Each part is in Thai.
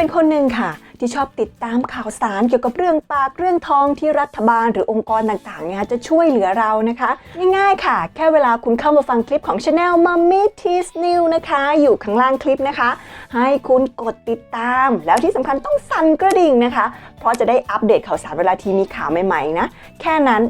เป็นคนหนึ่งค่ะ ที่ชอบติดตามข่าวสารเกี่ยวกับเรื่องปากเรื่องทองที่รัฐบาลหรือองค์กรต่างๆเนี่ยจะช่วยเหลือเรานะคะ ง่ายๆค่ะ แค่เวลาคุณเข้ามาฟังคลิปของ Channel Mummy Teas New นะคะ อยู่ข้างล่างคลิปนะคะ ให้คุณกดติดตาม แล้วที่สำคัญต้องสั่นกระดิ่งนะคะ เพราะจะได้อัปเดตข่าวสารเวลาทีมีข่าวใหม่ๆนะ แค่นั้น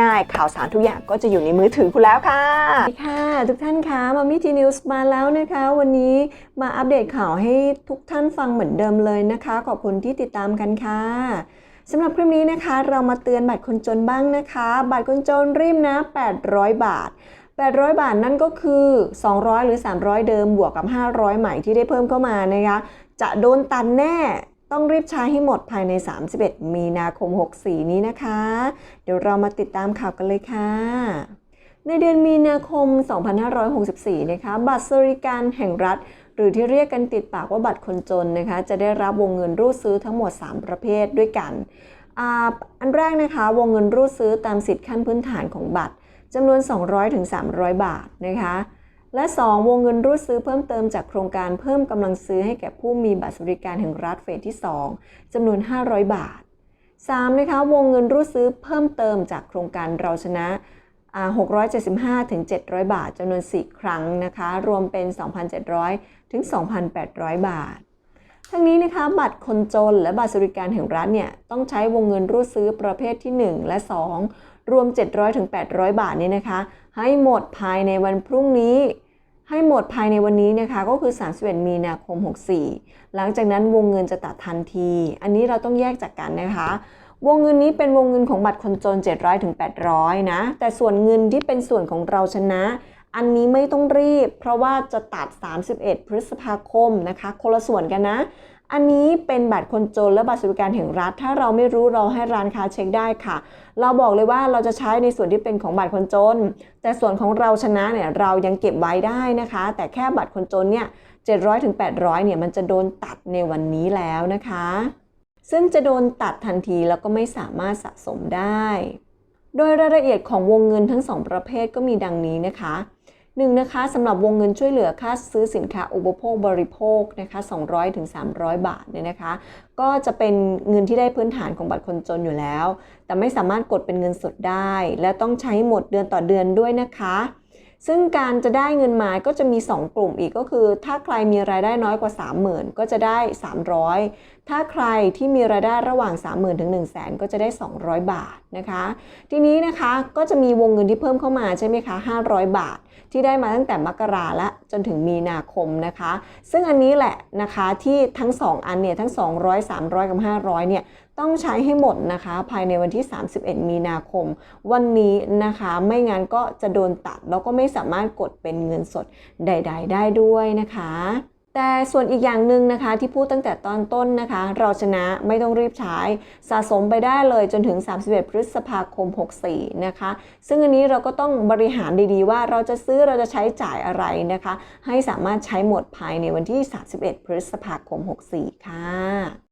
ง่ายๆ ข่าวสารทุกอย่างก็จะอยู่ในมือถือคุณแล้วค่ะค่ะ ทุกท่านคะมามิทีนิวส์มาแล้วนะคะ วันนี้มาอัปเดตข่าวให้ทุกท่านฟังเหมือนเดิมเลยนะคะ ขอบคุณที่ติดตามกันค่ะสำหรับคลิปนี้นะคะ เรามาเตือนบัตรคนจนบ้างนะคะ บัตรคนจนริมนะ 800 บาท 800 บาทนั่นก็คือ 200 หรือ 300 เดิมบวกกับ 500 ใหม่ที่ได้เพิ่มเข้ามานะคะจะโดนตันแน่ต้องรีบใช้ให้หมดภายใน 31 มีนาคม 64 นี้นะคะ เดี๋ยวเรามาติดตามข่าวกันเลยค่ะ ในเดือนมีนาคม 2564 นะคะ บัตรสวัสดิการแห่งรัฐ หรือที่เรียกกันติดปากว่าบัตรคนจนนะคะ จะได้รับวงเงินรูดซื้อทั้งหมด 3 ประเภทด้วยกันอ,อันแรกนะคะ วงเงินรูดซื้อตามสิทธิขั้นพื้นฐานของบัตร จำนวน 200-300 บาทนะคะและ 2 วงเงินรูดซื้อเพิ่มเติมจากโครงการเพิ่มกำลังซื้อให้แก่ผู้มีบัตรสวัสดิการแห่งรัฐเฟสที่ 2จำนวน 500 บาท 3. นะคะวงเงินรูดซื้อเพิ่มเติมจากโครงการเราชนะ675ถึง700 บาทจำนวน 4 ครั้งนะคะ รวมเป็น 2,700ถึง2,800 บาท ทั้งนี้นะคะบัตรคนจนและบัตรสวัสดิการแห่งรัฐเนี่ยต้องใช้วงเงินรูดซื้อประเภทที่ 1 และ 2 รวม 700ถึง800 บาทเนี่ยนะคะ ให้หมดภายในวันพรุ่งนี้ ให้หมดภายในวันนี้นะคะ ก็คือ 31 มีนาคม 64 หลังจากนั้นวงเงินจะตัดทันที อันนี้เราต้องแยกจากกันนะคะ วงเงินนี้เป็นวงเงินของบัตรคนจน 700ถึง800 นะ แต่ส่วนเงินที่เป็นส่วนของเราชนะ อันนี้ไม่ต้องรีบ เพราะว่าจะตัด 31 พฤษภาคมนะคะ คนละส่วนกันนะ อันนี้เป็นบัตรคนจนและบัตรสวัสดิการแห่งรัฐ ถ้าเราไม่รู้เราให้ร้านค้าเช็คได้ค่ะ เราบอกเลยว่าเราจะใช้ในส่วนที่เป็นของบัตรคนจน แต่ส่วนของเราชนะเนี่ยเรายังเก็บไว้ได้นะคะ แต่แค่บัตรคนจนเนี่ย700ถึง800เนี่ยมันจะโดนตัดในวันนี้แล้วนะคะ ซึ่งจะโดนตัดทันทีแล้วก็ไม่สามารถสะสมได้ โดยรายละเอียดของวงเงินทั้ง2ประเภทก็มีดังนี้นะคะ หนึ่งนะคะสำหรับวงเงินช่วยเหลือค่าซื้อสินค้าอุปโภคบริโภคนะคะ200ถึง300 บาทเนี่ยนะคะ ก็จะเป็นเงินที่ได้พื้นฐานของบัตรคนจนอยู่แล้ว แต่ไม่สามารถกดเป็นเงินสดได้ และต้องใช้หมดเดือนต่อเดือนด้วยนะคะ ซึ่งการจะได้เงินมาก็จะมี 2 กลุ่มอีกก็คือ ถ้าใครมีรายได้น้อยกว่า 30,000 ก็จะได้ 300 ถ้าใครที่มีรายได้ระหว่าง 30,000 ถึง 1 0 0 0 0แก็จะได้ 200 บาทนะคะ ทีนี้นะคะก็จะมีวงเงินที่เพิ่มเข้ามาใช่ไหมคะ 500 บาท ที่ได้มาตั้งแต่มกราและจนถึงมีนาคมนะคะ ซึ่งอันนี้แหละนะคะที่ทั้ง 2 อันเนี่ยทั้ง 200 300 กับ 500 เนี่ยต้องใช้ให้หมดนะคะ ภายในวันที่ 31 มีนาคม วันนี้นะคะไม่งั้นก็จะโดนตัดแล้วก็ไม่สามารถกดเป็นเงินสดใด ๆ ได้ด้วยนะคะแต่ส่วนอีกอย่างหนึ่งนะคะที่พูดตั้งแต่ตอนต้นนะคะ เราชนะไม่ต้องรีบใช้สะสมไปได้เลยจนถึง 31 พฤษภาคม 64 นะคะ ซึ่งอันนี้เราก็ต้องบริหารดีๆ ว่าเราจะซื้อเราจะใช้จ่ายอะไรนะคะ ให้สามารถใช้หมดภายในวันที่ 31 พฤษภาคม 64 ค่ะ